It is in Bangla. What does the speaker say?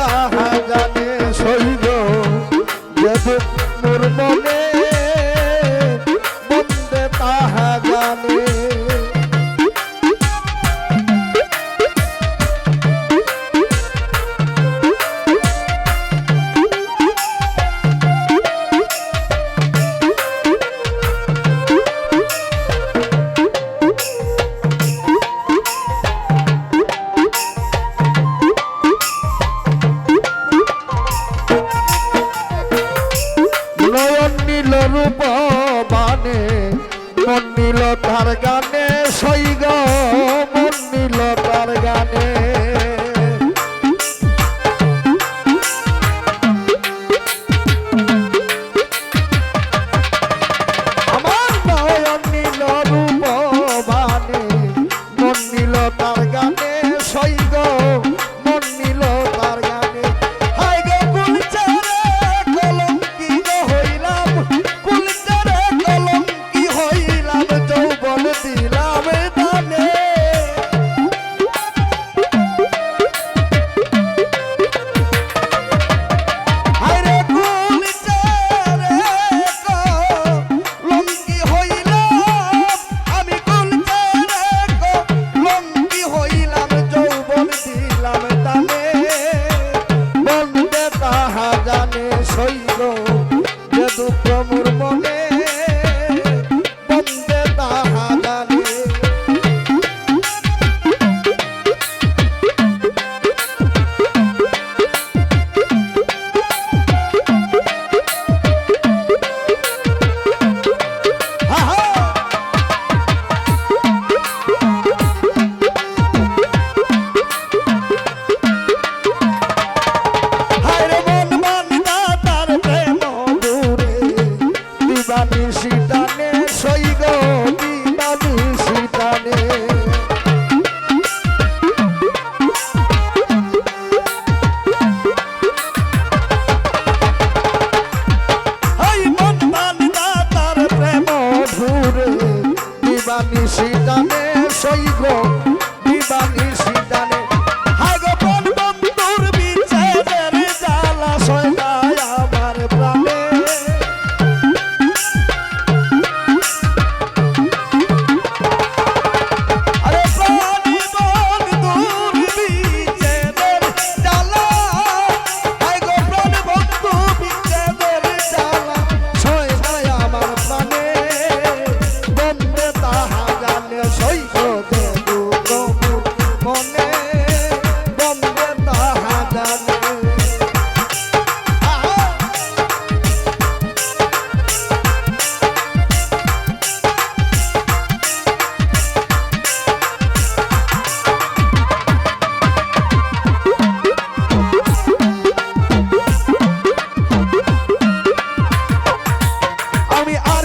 তাহা জানে শৈল মোর মনে গানে মন তার গানে সৈগ গ তার গানে। আমি আর